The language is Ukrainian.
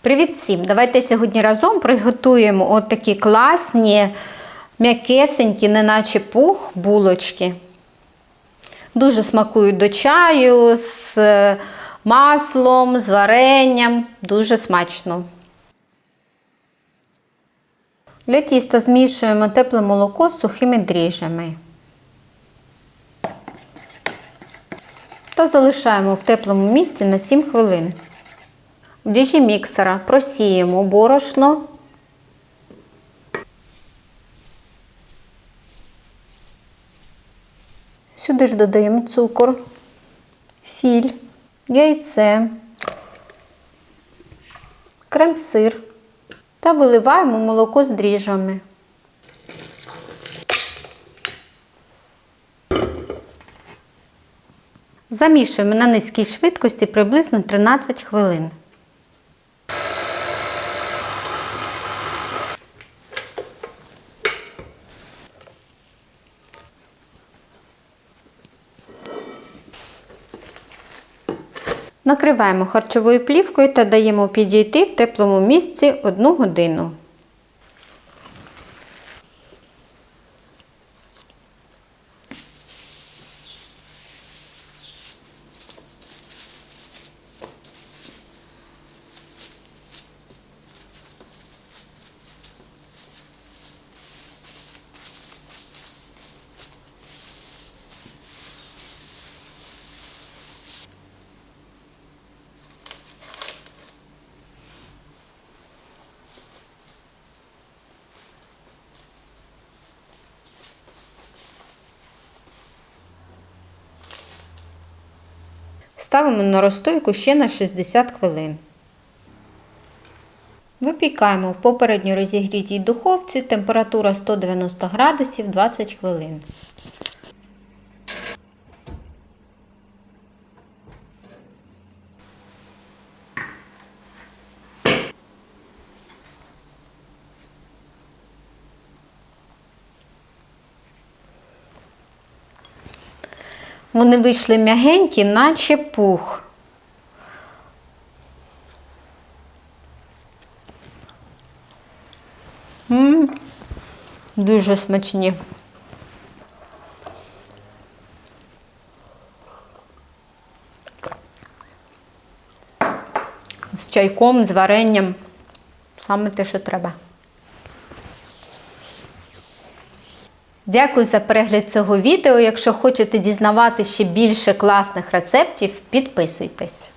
Привіт всім! Давайте сьогодні разом приготуємо от такі класні, м'якесенькі, неначе пух, булочки. Дуже смакують до чаю з е, маслом, з варенням. Дуже смачно. Для тіста змішуємо тепле молоко з сухими дріжджами. Та залишаємо в теплому місці на 7 хвилин. В діжі міксера просіємо борошно. Сюди ж додаємо цукор, філь, яйце, крем-сир та виливаємо молоко з дріжджами. Замішуємо на низькій швидкості приблизно 13 хвилин. Накриваємо харчовою плівкою та даємо підійти в теплому місці 1 годину. Ставимо на розстойку ще на 60 хвилин. Випікаємо в попередньо розігрітій духовці температура 190 градусів 20 хвилин. Вони вийшли м'ягенькі, наче пух. М, Дуже смачні. З чайком, з варенням. Саме те, що треба. Дякую за перегляд цього відео. Якщо хочете дізнавати ще більше класних рецептів, підписуйтесь.